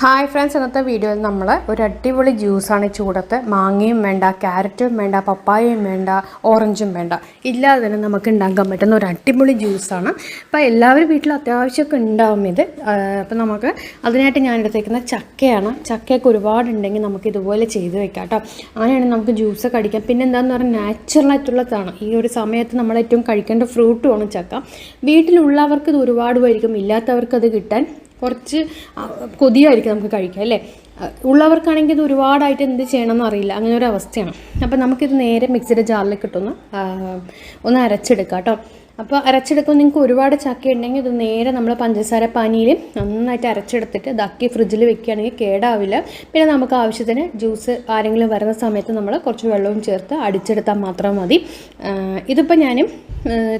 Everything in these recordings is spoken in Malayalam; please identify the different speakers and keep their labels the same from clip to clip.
Speaker 1: ഹായ് ഫ്രണ്ട്സ് ഇന്നത്തെ വീഡിയോയിൽ നമ്മൾ ഒരു അടിപൊളി ജ്യൂസാണ് ചൂടത്ത്. മാങ്ങയും വേണ്ട ക്യാരറ്റും വേണ്ട പപ്പായയും വേണ്ട ഓറഞ്ചും വേണ്ട. ഇല്ലാതെ തന്നെ നമുക്ക് ഉണ്ടാക്കാൻ പറ്റുന്ന ഒരു അടിപൊളി ജ്യൂസാണ് അപ്പോൾ എല്ലാവരും വീട്ടിൽ അത്യാവശ്യമൊക്കെ ഉണ്ടാവും ഇത്. അപ്പോൾ നമുക്ക് അതിനായിട്ട് ഞാൻ എടുത്തേക്കുന്ന ചക്കയാണ്. ചക്കയൊക്കെ ഒരുപാടുണ്ടെങ്കിൽ നമുക്ക് ഇതുപോലെ ചെയ്ത് വെക്കാം കേട്ടോ അങ്ങനെയാണെങ്കിൽ നമുക്ക് ജ്യൂസൊക്കെ അടിക്കാം പിന്നെ എന്താണെന്ന് പറഞ്ഞാൽ നാച്ചുറലായിട്ടുള്ളതാണ് ഈ ഒരു സമയത്ത് നമ്മൾ ഏറ്റവും കഴിക്കേണ്ട ഫ്രൂട്ടുമാണ് ചക്ക. വീട്ടിലുള്ളവർക്ക് ഇത് ഒരുപാട് പേരിക്കും ഇല്ലാത്തവർക്ക് അത് കിട്ടാൻ കുറച്ച് കൊതിയായിരിക്കും നമുക്ക് കഴിക്കാം അല്ലേ? ഉള്ളവർക്കാണെങ്കിൽ ഇത് ഒരുപാടായിട്ട് എന്ത് ചെയ്യണമെന്ന് അറിയില്ല. അങ്ങനെ ഒരു അവസ്ഥയാണ്. അപ്പം നമുക്കിത് നേരെ മിക്സിയുടെ ജാറിലേക്ക് ഇട്ടൊന്ന് ഒന്ന് അരച്ചെടുക്കാം കേട്ടോ. അപ്പോൾ അരച്ചെടുക്കുമ്പോൾ നിങ്ങൾക്ക് ഒരുപാട് ചക്ക ഉണ്ടെങ്കിൽ ഇത് നേരെ നമ്മൾ പഞ്ചസാര പാനിയിൽ നന്നായിട്ട് അരച്ചെടുത്തിട്ട് ഇതാക്കി ഫ്രിഡ്ജിൽ വെക്കുകയാണെങ്കിൽ കേടാവില്ല. പിന്നെ നമുക്ക് ആവശ്യത്തിന് ജ്യൂസ് ആരെങ്കിലും വരുന്ന സമയത്ത് നമ്മൾ കുറച്ച് വെള്ളവും ചേർത്ത് അടിച്ചെടുത്താൽ മാത്രം മതി. ഇതിപ്പോൾ ഞാൻ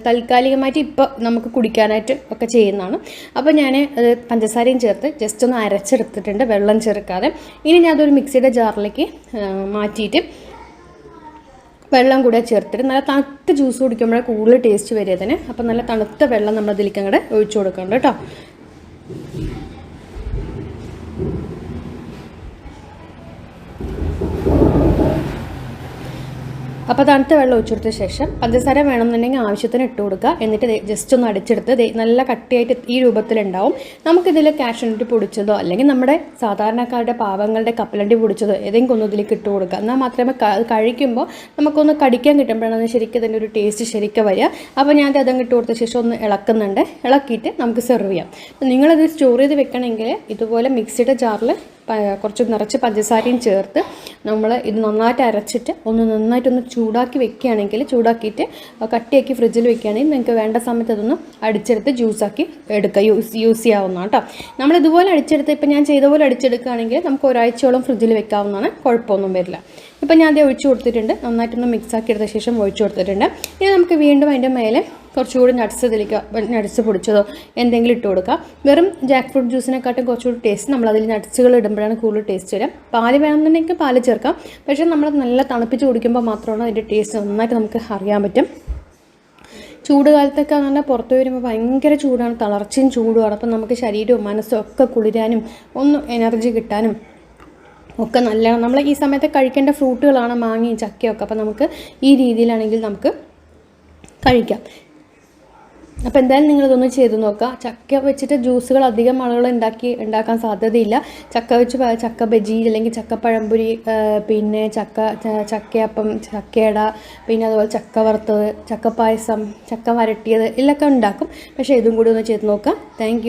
Speaker 1: താൽക്കാലികമായിട്ട് ഇപ്പോൾ നമുക്ക് കുടിക്കാനായിട്ട് ഒക്കെ ചെയ്യുന്നതാണ്. അപ്പോൾ ഞാൻ പഞ്ചസാരയും ചേർത്ത് ജസ്റ്റ് ഒന്ന് അരച്ചെടുത്തിട്ടുണ്ട് വെള്ളം ചേർക്കാതെ. ഇനി ഞാൻ അതൊരു മിക്സിയുടെ ജാറിലേക്ക് മാറ്റിയിട്ട് വെള്ളം കൂടെ ചേർത്തിട്ട് നല്ല തണുത്ത ജ്യൂസ് കുടിക്കുമ്പോഴേ കൂടുതൽ ടേസ്റ്റ് വരിക തന്നെ. അപ്പം നല്ല തണുത്ത വെള്ളം നമ്മൾ അതിലേക്ക് അങ്ങോട്ട് ഒഴിച്ചു കൊടുക്കണം കേട്ടോ. അപ്പോൾ തണുത്ത വെള്ളം ഒഴിച്ചു ശേഷം പഞ്ചസാര വേണമെന്നുണ്ടെങ്കിൽ ആവശ്യത്തിന് ഇട്ട് കൊടുക്കുക. എന്നിട്ട് ജസ്റ്റ് ഒന്ന് അടിച്ചെടുത്ത് നല്ല കട്ടിയായിട്ട് ഈ രൂപത്തിലുണ്ടാവും. നമുക്കിതിൽ കാഷ്യൂനട്ട് പൊടിച്ചതോ അല്ലെങ്കിൽ നമ്മുടെ സാധാരണക്കാരുടെ പാവങ്ങളുടെ കപ്പലണ്ടി പൊടിച്ചതോ ഏതെങ്കിലും ഒന്ന് ഇതിലേക്ക് ഇട്ട് കൊടുക്കുക. എന്നാൽ മാത്രമേ കഴിക്കുമ്പോൾ നമുക്കൊന്ന് കടിക്കാൻ കിട്ടുമ്പോഴാണ് ശരിക്കും ഇതിന്റെ ഒരു ടേസ്റ്റ് ശരിക്കും വരിക. അപ്പോൾ ഞാൻ അത് അതങ്ങ് ഇട്ട് കൊടുത്ത ശേഷം ഒന്ന് ഇളക്കുന്നുണ്ട്. ഇളക്കിയിട്ട് നമുക്ക് സെർവ് ചെയ്യാം. നിങ്ങളത് സ്റ്റോർ ചെയ്ത് വെക്കണമെങ്കിൽ ഇതുപോലെ മിക്സിയുടെ ജാറിൽ കുറച്ച് നിറച്ച് പഞ്ചസാരയും ചേർത്ത് നമ്മൾ ഇത് നന്നായിട്ട് അരച്ചിട്ട് ഒന്ന് നന്നായിട്ടൊന്ന് ചൂടാക്കി വെക്കുകയാണെങ്കിൽ ചൂടാക്കിയിട്ട് കട്ടിയാക്കി ഫ്രിഡ്ജിൽ വെക്കുകയാണെങ്കിൽ നിങ്ങൾക്ക് വേണ്ട സമയത്ത് അതൊന്ന് അടിച്ചെടുത്ത് ജ്യൂസാക്കി എടുക്കുക. യൂസ് യൂസ് ചെയ്യാവുന്ന കേട്ടോ. നമ്മൾ ഇതുപോലെ അടിച്ചെടുത്ത് ഇപ്പം ഞാൻ ചെയ്ത പോലെ അടിച്ചെടുക്കുകയാണെങ്കിൽ നമുക്ക് ഒരാഴ്ചയോളം ഫ്രിഡ്ജിൽ വെക്കാവുന്നതാണ്. കുഴപ്പമൊന്നും വരില്ല. ഇപ്പം ഞാൻ അത് ഒഴിച്ചു കൊടുത്തിട്ടുണ്ട്. നന്നായിട്ടൊന്ന് മിക്സ് ആക്കി എടുത്ത ശേഷം ഒഴിച്ചു കൊടുത്തിട്ടുണ്ട്. ഇനി നമുക്ക് വീണ്ടും അതിന്റെ മേലെ കുറച്ചുകൂടി നട്ട്സ് ഇതിലേക്ക് നട്ട്സ് പൊടിച്ചതോ എന്തെങ്കിലും ഇട്ട് കൊടുക്കാം വെറും ജാക്ക് ഫ്രൂട്ട് ജ്യൂസിനെക്കാട്ടും കുറച്ചുകൂടി ടേസ്റ്റ് നമ്മൾ അതിൽ നട്ട്സുകൾ ഇടുമ്പോഴാണ് കൂടുതൽ ടേസ്റ്റ് വരിക. പാൽ വേണമെന്നുണ്ടെങ്കിൽ പാൽ ചേർക്കാം. പക്ഷേ നമ്മൾ നല്ല തണുപ്പിച്ച് കുടിക്കുമ്പോൾ മാത്രമാണ് അതിന്റെ ടേസ്റ്റ് നന്നായിട്ട് നമുക്ക് അറിയാൻ പറ്റും. ചൂട് കാലത്തൊക്കെ പറഞ്ഞാൽ പുറത്ത് വരുമ്പോൾ ഭയങ്കര ചൂടാണ്. തളർച്ചയും ചൂടുമാണ്. അപ്പം നമുക്ക് ശരീരവും മനസ്സും ഒക്കെ കുളിരാനും ഒന്ന് എനർജി കിട്ടാനും ഒക്കെ നല്ലതാണ്. നമ്മൾ ഈ സമയത്ത് കഴിക്കേണ്ട ഫ്രൂട്ടുകളാണ് മാങ്ങയും ചക്കയൊക്കെ അപ്പം നമുക്ക് ഈ രീതിയിലാണെങ്കിൽ നമുക്ക് കഴിക്കാം. അപ്പോൾ എന്തായാലും നിങ്ങളിതൊന്ന് ചെയ്ത് നോക്കുക. ചക്ക വെച്ചിട്ട് ജ്യൂസുകൾ അധികം ആളുകൾ ഉണ്ടാക്കി ഉണ്ടാക്കാൻ സാധ്യതയില്ല. ചക്ക വെച്ച് ചക്ക ബജി അല്ലെങ്കിൽ ചക്ക പഴംപൊരി പിന്നെ ചക്ക ചക്കയപ്പം ചക്കയട പിന്നെ അതുപോലെ ചക്ക വറുത്തത് ചക്ക പായസം ചക്ക വരട്ടിയത് ഇതൊക്കെ ഉണ്ടാക്കും. പക്ഷേ ഇതും കൂടി ഒന്ന് ചെയ്ത് നോക്കാം താങ്ക്